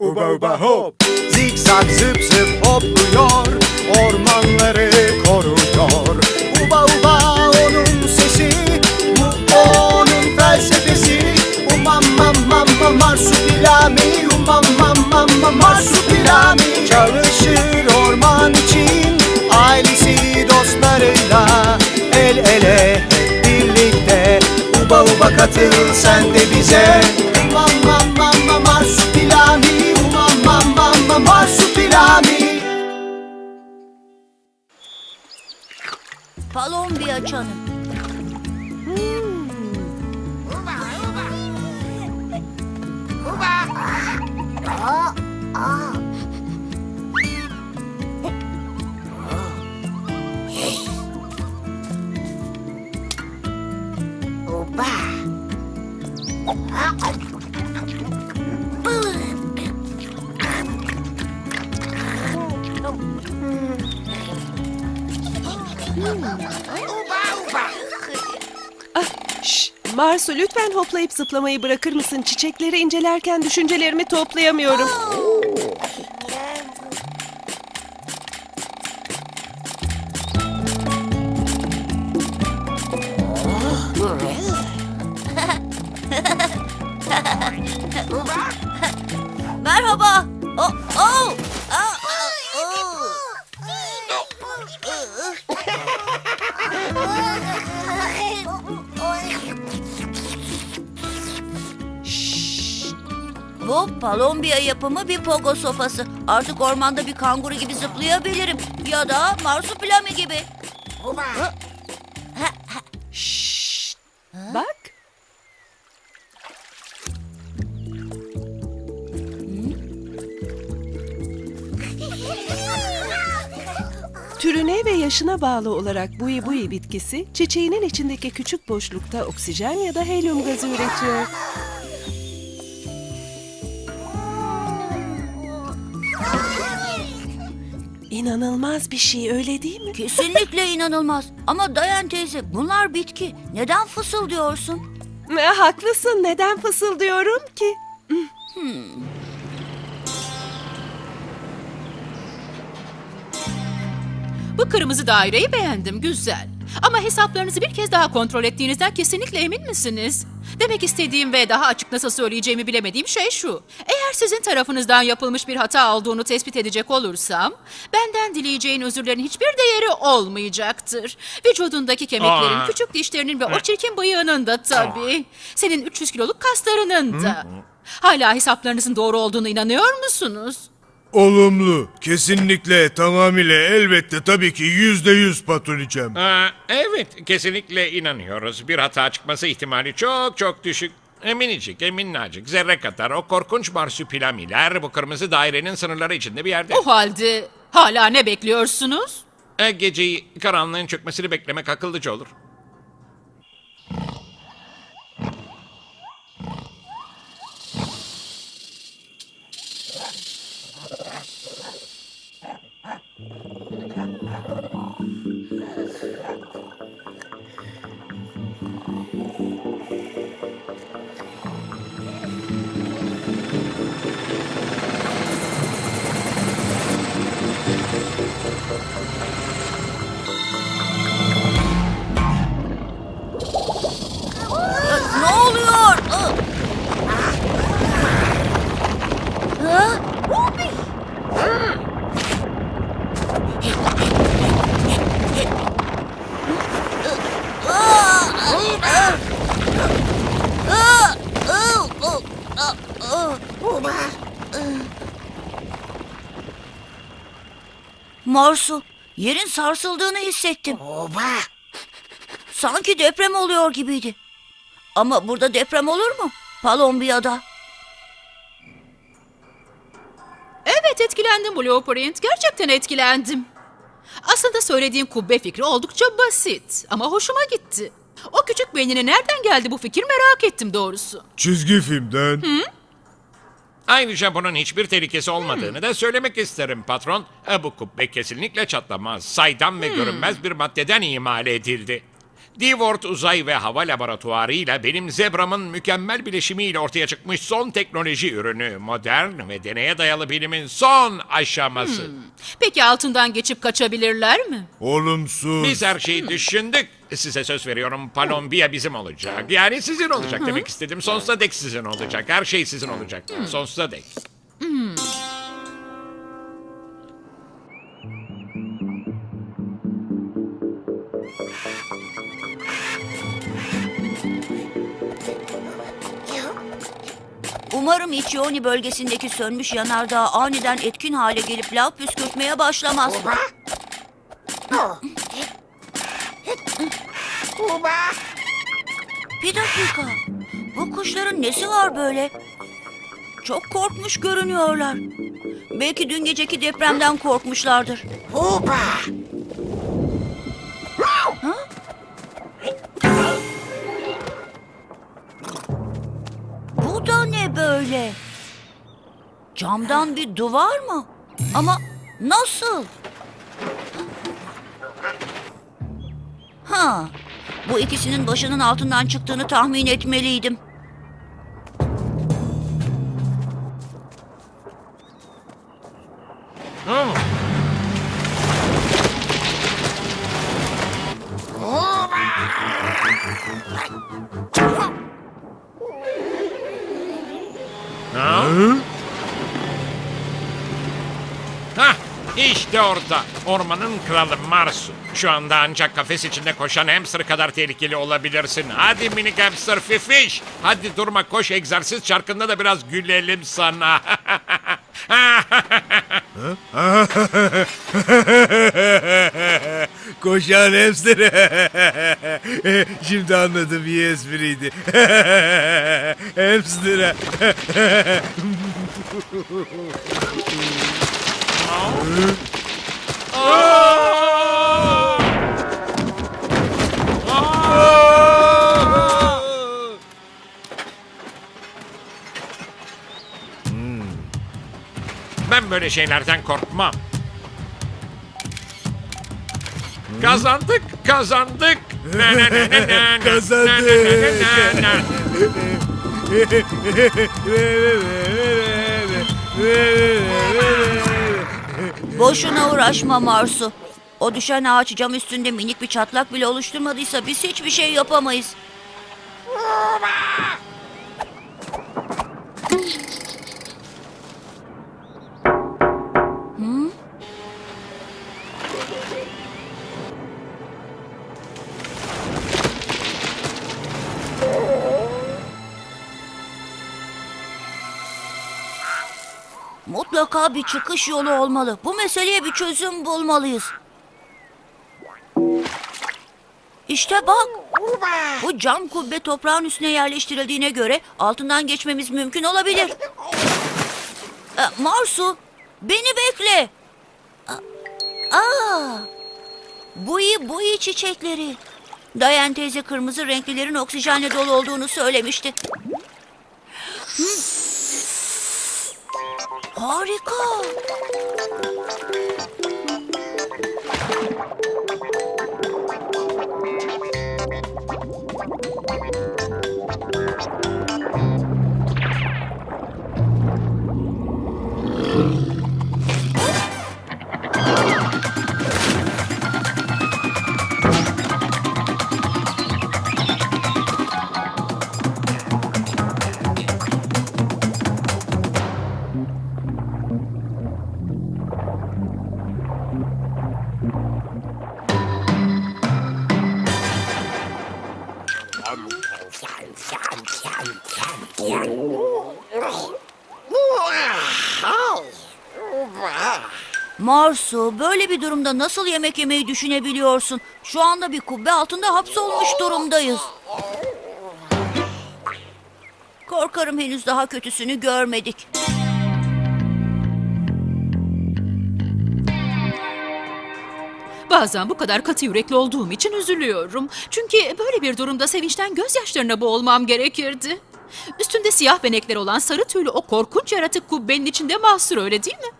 Uba uba hop. Zikzak zıp zıp hopluyor Ormanları koruyor. Uba uba onun sesi Bu onun felsefesi. Umam mam mam mam marsupilami. Umam mam mam mam marsupilami. Çalışır orman için Ailesi dostlarıyla El ele hep birlikte. Uba uba katıl sen de bize. Umam mam mam mam marsupilami Palombiya çanı. Şş, Marsu lütfen hoplayıp zıplamayı bırakır mısın? Çiçekleri incelerken düşüncelerimi toplayamıyorum. Merhaba. Palombiya yapımı bir pogo sofası. Artık ormanda bir kanguru gibi zıplayabilirim. Ya da marsupilami gibi. Şşş, bak. Türüne ve yaşına bağlı olarak buyi buyi bitkisi, çiçeğinin içindeki küçük boşlukta oksijen ya da helyum gazı üretiyor. İnanılmaz bir şey öyle değil mi? Kesinlikle inanılmaz. Ama Dayan teyze bunlar bitki. Neden fısıldıyorsun? E, haklısın neden fısıldıyorum ki? Bu kırmızı daireyi beğendim, güzel. Ama hesaplarınızı bir kez daha kontrol ettiğinizden kesinlikle emin misiniz? Demek istediğim ve daha açık nasıl söyleyeceğimi bilemediğim şey şu. Eğer sizin tarafınızdan yapılmış bir hata olduğunu tespit edecek olursam, benden dileyeceğin özürlerin hiçbir değeri olmayacaktır. Vücudundaki kemiklerin, Aa. küçük dişlerinin ve o çirkin bıyığının da tabii. Senin 300 kiloluk kaslarının da. Hala hesaplarınızın doğru olduğunu inanıyor musunuz? Olumlu. Kesinlikle, tamamıyla, elbette, tabii ki yüzde yüz patronicem. Aa, evet, kesinlikle inanıyoruz. Bir hata çıkması ihtimali çok çok düşük. E, Minicik, e, minnacık, zerre kadar o korkunç marsupilamiler bu kırmızı dairenin sınırları içinde bir yerde. O halde hala ne bekliyorsunuz? E, geceyi karanlığın çökmesini beklemek akıllıca olur. Marsu, yerin sarsıldığını hissettim. Sanki deprem oluyor gibiydi. Ama burada deprem olur mu? Palombiya'da. Evet etkilendim Blueprint. Gerçekten etkilendim. Aslında söylediğin kubbe fikri oldukça basit ama hoşuma gitti. O küçük beynine nereden geldi bu fikir merak ettim doğrusu. Çizgi filmden. Ayrıca bunun hiçbir tehlikesi olmadığını da söylemek isterim patron. E, bu kubbe kesinlikle çatlamaz. Saydam ve görünmez bir maddeden imal edildi. Divort Uzay ve Hava Laboratuvarı ile benim zebramın mükemmel bileşimiyle ortaya çıkmış son teknoloji ürünü. Modern ve deneye dayalı bilimin son aşaması. Peki altından geçip kaçabilirler mi? Olumsuz. Biz her şeyi düşündük. Size söz veriyorum Palombiya bizim olacak. Yani sizin olacak demek istedim. Sonsuza dek sizin olacak. Her şey sizin olacak. Sonsuza dek. Umarım Ichioni bölgesindeki sönmüş yanardağ aniden etkin hale gelip lav püskürtmeye başlamaz. Bir dakika. Bu kuşların nesi var böyle? Çok korkmuş görünüyorlar. Belki dün geceki depremden korkmuşlardır. Ha? Ne böyle? Camdan bir duvar mı? Ama nasıl? Ha, bu ikisinin başının altından çıktığını tahmin etmeliydim. Ha? Hah, işte orada. Ormanın kralı Marsu. Şu anda ancak kafes içinde koşan hamster kadar tehlikeli olabilirsin. Hadi minik hamster fifiş. Hadi durma koş egzersiz çarkında da biraz gülelim sana. Koşan hamster. Şimdi anladım iyi espriydi. hamster. Ben böyle şeylerden korkmam. Kazandık, kazandık. Na, na, na, na, na, na, Kazandık. na, na, na, na. Boşuna uğraşma Marsu. O düşen ağaç cam üstünde minik bir çatlak bile oluşturmadıysa biz hiçbir şey yapamayız. Mutlaka bir çıkış yolu olmalı. Bu meseleye bir çözüm bulmalıyız. İşte bak. Bu cam kubbe toprağın üstüne yerleştirildiğine göre altından geçmemiz mümkün olabilir. E, Marsu, beni bekle. A- Aa, bu iyi, bu iyi çiçekleri. Dayan teyze kırmızı renklilerin oksijenle dolu olduğunu söylemişti. Harika. Marsu, bir durumda nasıl yemek yemeyi düşünebiliyorsun? Şu anda bir kubbe altında hapsolmuş durumdayız. Korkarım henüz daha kötüsünü görmedik. Bazen bu kadar katı yürekli olduğum için üzülüyorum. Çünkü böyle bir durumda sevinçten gözyaşlarına boğulmam gerekirdi. Üstünde siyah benekler olan sarı tüylü o korkunç yaratık kubbenin içinde mahsur öyle değil mi?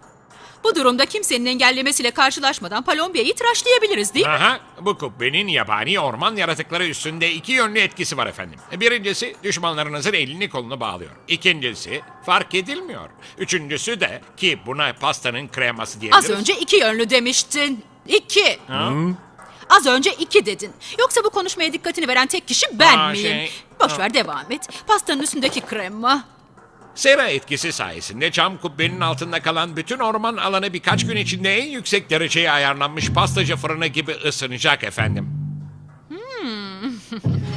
Bu durumda kimsenin engellemesiyle karşılaşmadan Palombia'yı tıraşlayabiliriz değil mi? Aha, bu kubbenin yabani orman yaratıkları üstünde iki yönlü etkisi var efendim. Birincisi düşmanlarınızın elini kolunu bağlıyor. İkincisi fark edilmiyor. Üçüncüsü de ki buna pastanın kreması diyebiliriz. Az önce iki yönlü demiştin. İki. Ha? Az önce iki dedin. Yoksa bu konuşmaya dikkatini veren tek kişi ben Aa, miyim? şey, Boş ver devam et. Pastanın üstündeki krema. Sera etkisi sayesinde cam kubbenin altında kalan bütün orman alanı birkaç gün içinde en yüksek dereceye ayarlanmış pastacı fırını gibi ısınacak efendim.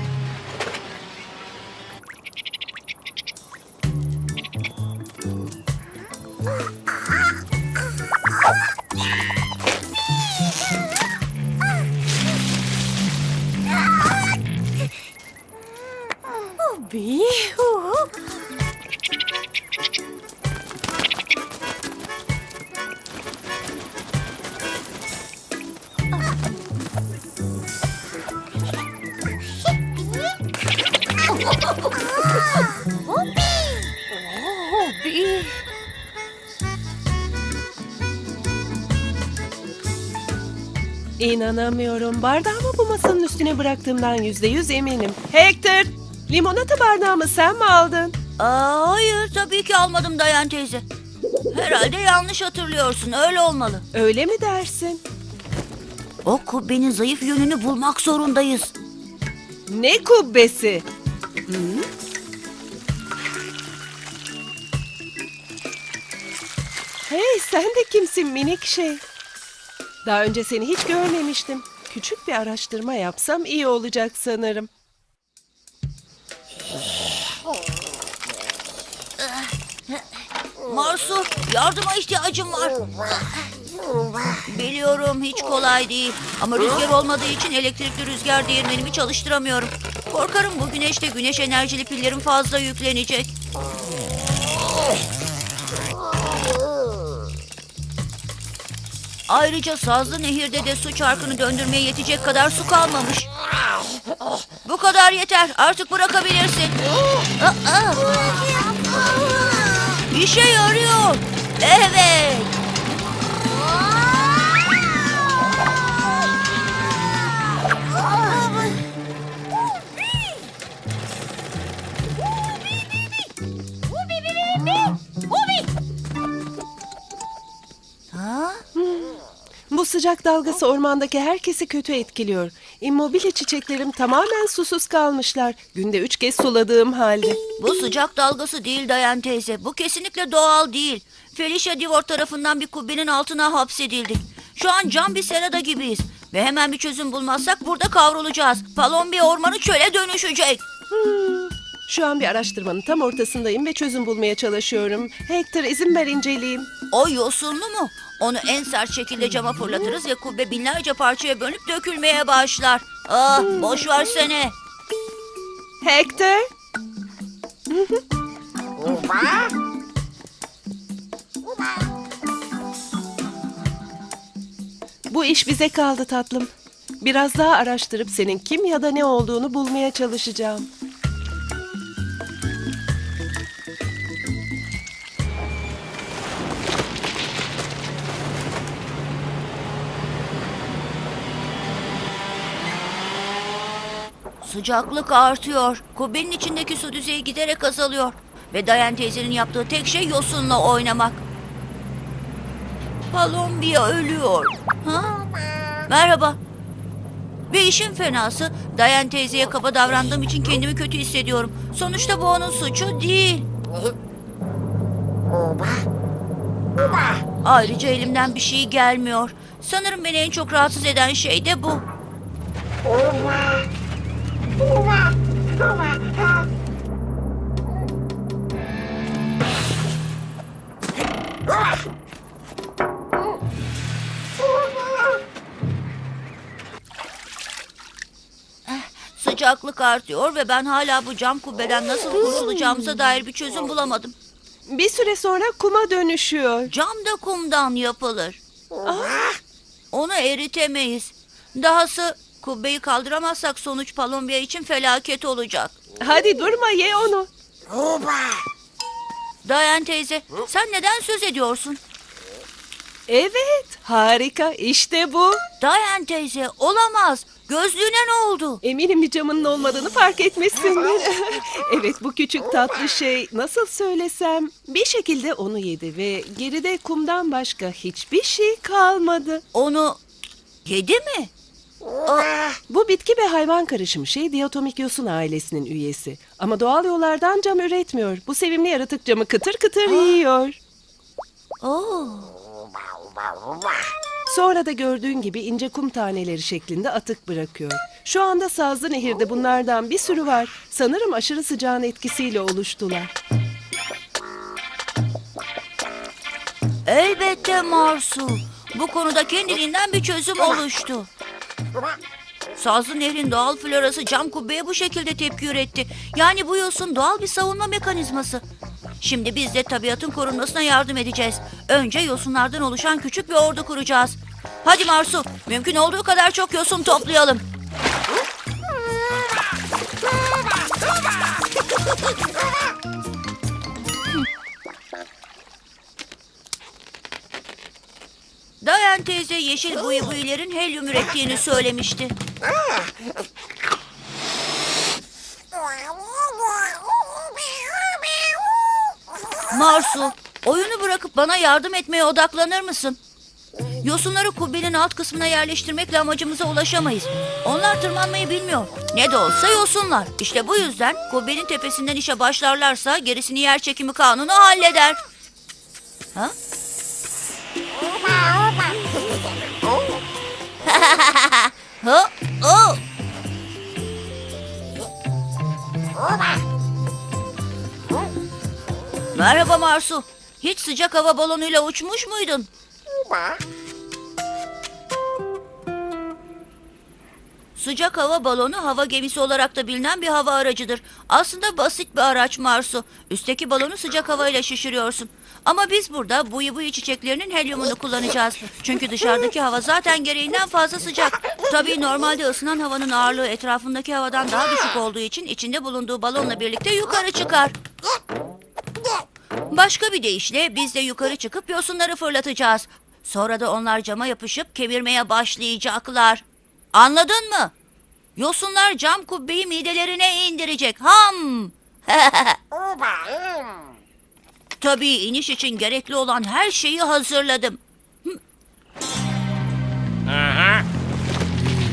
İnanamıyorum. Bardağımı bu masanın üstüne bıraktığımdan yüzde yüz eminim. Hector! Limonata bardağımı sen mi aldın? Aa, hayır tabii ki almadım Dayan teyze. Herhalde yanlış hatırlıyorsun öyle olmalı. Öyle mi dersin? O kubbenin zayıf yönünü bulmak zorundayız. Ne kubbesi? Hey sen de kimsin minik şey? Daha önce seni hiç görmemiştim. Küçük bir araştırma yapsam iyi olacak sanırım. Marsu yardıma ihtiyacım var. Biliyorum hiç kolay değil. Ama rüzgar olmadığı için elektrikli rüzgar değirmenimi çalıştıramıyorum. Korkarım bu güneşte güneş enerjili pillerim fazla yüklenecek. Ayrıca Sazlı Nehir'de de su çarkını döndürmeye yetecek kadar su kalmamış. Bu kadar yeter. Artık bırakabilirsin. İşe yarıyor. Evet. Sıcak dalgası ormandaki herkesi kötü etkiliyor. Immobile çiçeklerim tamamen susuz kalmışlar. Günde üç kez suladığım halde. Bu sıcak dalgası değil Dayan teyze. Bu kesinlikle doğal değil. Felicia Divor tarafından bir kubbenin altına hapsedildik. Şu an cam bir serada gibiyiz. Ve hemen bir çözüm bulmazsak burada kavrulacağız. Palombiya ormanı çöle dönüşecek. Şu an bir araştırmanın tam ortasındayım ve çözüm bulmaya çalışıyorum. Hector izin ver inceleyeyim. O yosunlu mu? Onu en sert şekilde cama fırlatırız ve kubbe binlerce parçaya bölünüp dökülmeye başlar. Ah boş versene. Hector? Bu iş bize kaldı tatlım. Biraz daha araştırıp senin kim ya da ne olduğunu bulmaya çalışacağım. Sıcaklık artıyor. Kubbenin içindeki su düzeyi giderek azalıyor. Ve Dayan teyzenin yaptığı tek şey yosunla oynamak. Palombiya ölüyor. Ha? Merhaba. Ve işin fenası Dayan teyzeye kaba davrandığım için kendimi kötü hissediyorum. Sonuçta bu onun suçu değil. Ayrıca elimden bir şey gelmiyor. Sanırım beni en çok rahatsız eden şey de bu. Sıcaklık artıyor ve ben hala bu cam kubbeden nasıl kurtulacağımıza dair bir çözüm bulamadım. Bir süre sonra kuma dönüşüyor. Cam da kumdan yapılır. Onu eritemeyiz. Dahası kubbeyi kaldıramazsak sonuç Palombiya için felaket olacak. Hadi durma ye onu. Dayan teyze, sen neden söz ediyorsun? Evet, harika. İşte bu. Dayan teyze olamaz. Gözlüğüne ne oldu? Eminim bir camının olmadığını fark etmişsindir. evet, bu küçük tatlı şey nasıl söylesem bir şekilde onu yedi ve geride kumdan başka hiçbir şey kalmadı. Onu yedi mi? Bu bitki ve hayvan karışımı şey diatomik yosun ailesinin üyesi. Ama doğal yollardan cam üretmiyor. Bu sevimli yaratık camı kıtır kıtır yiyor. Oo. Sonra da gördüğün gibi ince kum taneleri şeklinde atık bırakıyor. Şu anda Sazlı Nehir'de bunlardan bir sürü var. Sanırım aşırı sıcağın etkisiyle oluştular. Elbette Marsu. Bu konuda kendiliğinden bir çözüm oluştu. Sazlı Nehrin doğal florası cam kubbeye bu şekilde tepki üretti. Yani bu yosun doğal bir savunma mekanizması. Şimdi biz de tabiatın korunmasına yardım edeceğiz. Önce yosunlardan oluşan küçük bir ordu kuracağız. Hadi Marsu, mümkün olduğu kadar çok yosun toplayalım. Dayan teyze yeşil buyu buyulerin helyum ürettiğini söylemişti. Marsu, oyunu bırakıp bana yardım etmeye odaklanır mısın? Yosunları kubbenin alt kısmına yerleştirmekle amacımıza ulaşamayız. Onlar tırmanmayı bilmiyor. Ne de olsa yosunlar. İşte bu yüzden kubbenin tepesinden işe başlarlarsa gerisini yer çekimi kanunu halleder. Ha? Ha? Oh! Merhaba Marsu. Hiç sıcak hava balonuyla uçmuş muydun? Sıcak hava balonu hava gemisi olarak da bilinen bir hava aracıdır. Aslında basit bir araç Marsu. Üstteki balonu sıcak havayla şişiriyorsun. Ama biz burada buyu buyu çiçeklerinin helyumunu kullanacağız. Çünkü dışarıdaki hava zaten gereğinden fazla sıcak. Tabii normalde ısınan havanın ağırlığı etrafındaki havadan daha düşük olduğu için içinde bulunduğu balonla birlikte yukarı çıkar. Başka bir deyişle biz de yukarı çıkıp yosunları fırlatacağız. Sonra da onlar cama yapışıp kemirmeye başlayacaklar. Anladın mı? Yosunlar cam kubbeyi midelerine indirecek. Ham! Tabii iniş için gerekli olan her şeyi hazırladım. Aha.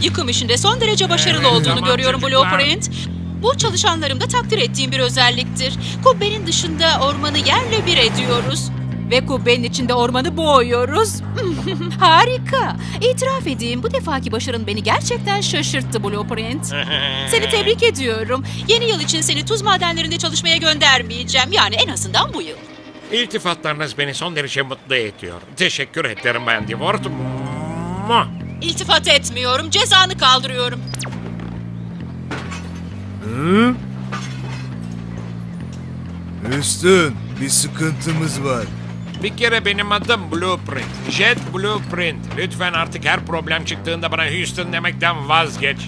Yıkım işinde son derece başarılı Evet, olduğunu tamam görüyorum çocuklar. Blueprint. Bu çalışanlarımda takdir ettiğim bir özelliktir. Kubbenin dışında ormanı yerle bir ediyoruz. Ve kubbenin içinde ormanı boğuyoruz. Harika. İtiraf edeyim bu defaki başarın beni gerçekten şaşırttı Blueprint. Seni tebrik ediyorum. Yeni yıl için seni tuz madenlerinde çalışmaya göndermeyeceğim. Yani en azından bu yıl. İltifatlarınız beni son derece mutlu ediyor. Teşekkür ederim Bayan Divort. Mua. İltifat etmiyorum. Cezanı kaldırıyorum. Houston bir sıkıntımız var. Bir kere benim adım Blueprint. Jet Blueprint. Lütfen artık her problem çıktığında bana Houston demekten vazgeç.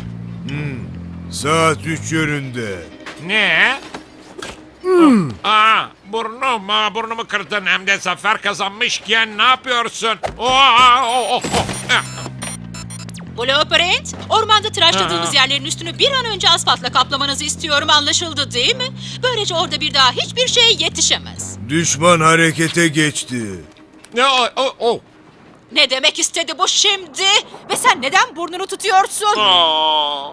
Saat 3 yönünde. Ne? Aa, burnum, aa, burnumu kırdın hem de zafer kazanmışken ne yapıyorsun? Oha, oh, oh, oh. Ah. Blueprint, ormanda tıraşladığımız Ha. yerlerin üstünü bir an önce asfaltla kaplamanızı istiyorum anlaşıldı değil mi? Böylece orada bir daha hiçbir şey yetişemez. Düşman harekete geçti. Ne, o, o, o. Ne demek istedi bu şimdi? Ve sen neden burnunu tutuyorsun? Aa.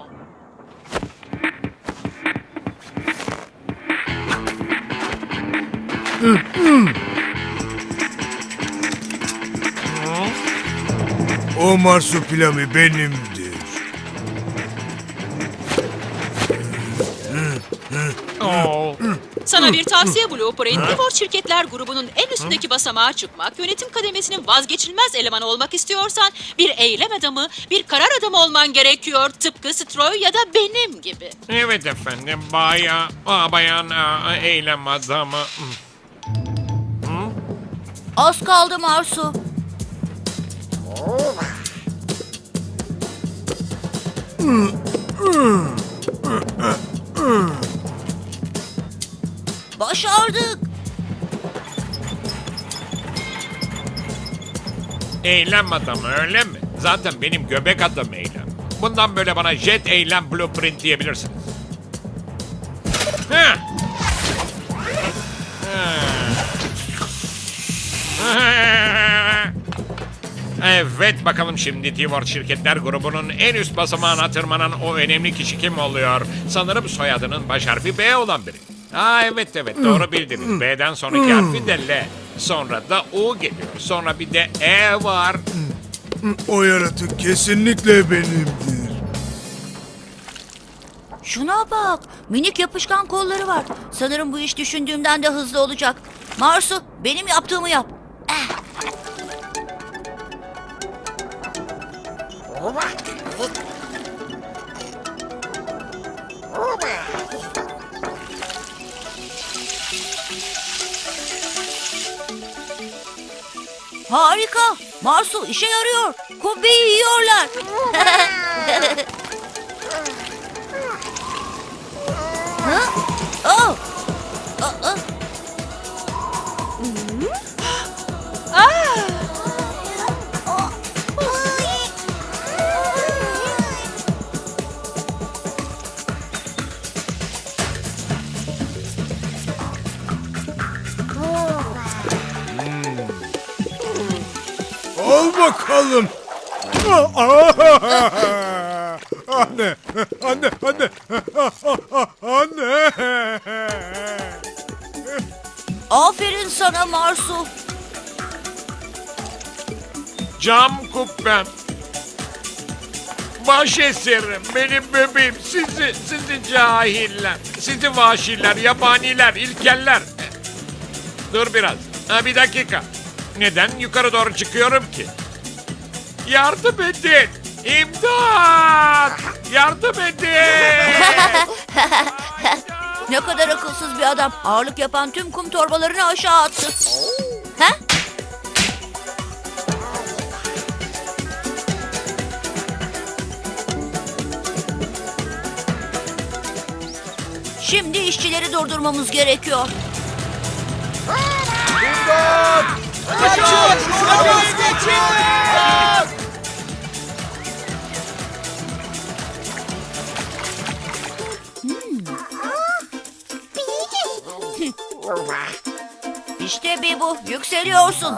O marsupilami benimdir. Oo. Sana bir tavsiye Blueprint. Livor Şirketler grubunun en üstündeki basamağa çıkmak, yönetim kademesinin vazgeçilmez elemanı olmak istiyorsan bir eylem adamı, bir karar adamı olman gerekiyor. Tıpkı Stroy ya da benim gibi. Evet efendim, baya, aa, bayan eylem adamı. Az kaldı Marsu. Başardık. Eylem adamı öyle mi? Zaten benim göbek adım Eylem. Bundan böyle bana Jet Eylem Blueprint diyebilirsiniz. Heh. Evet bakalım şimdi Tivor Şirketler grubunun en üst basamağına tırmanan o önemli kişi kim oluyor? Sanırım soyadının baş harfi B olan biri. Aa evet evet doğru bildiniz. B'den sonraki harfi de L. Sonra da U geliyor. Sonra bir de E var. O yaratık kesinlikle benimdir. Şuna bak. Minik yapışkan kolları var. Sanırım bu iş düşündüğümden de hızlı olacak. Marsu benim yaptığımı yap. Harika. Marsu işe yarıyor. Kubbeyi yiyorlar. bakalım. Anne, anne, anne, anne. Aferin sana Marsu. Cam kubbem. Baş eserim, benim bebeğim. Sizi, sizi cahiller, sizi vahşiler, yabaniler, ilkeller. Dur biraz. Ha, bir dakika. Neden yukarı doğru çıkıyorum ki? Yardım edin. İmdat! Yardım edin! Ne kadar akılsız bir adam. Ağırlık yapan tüm kum torbalarını aşağı attı. Ha? Şimdi işçileri durdurmamız gerekiyor. İşte yükseliyorsun.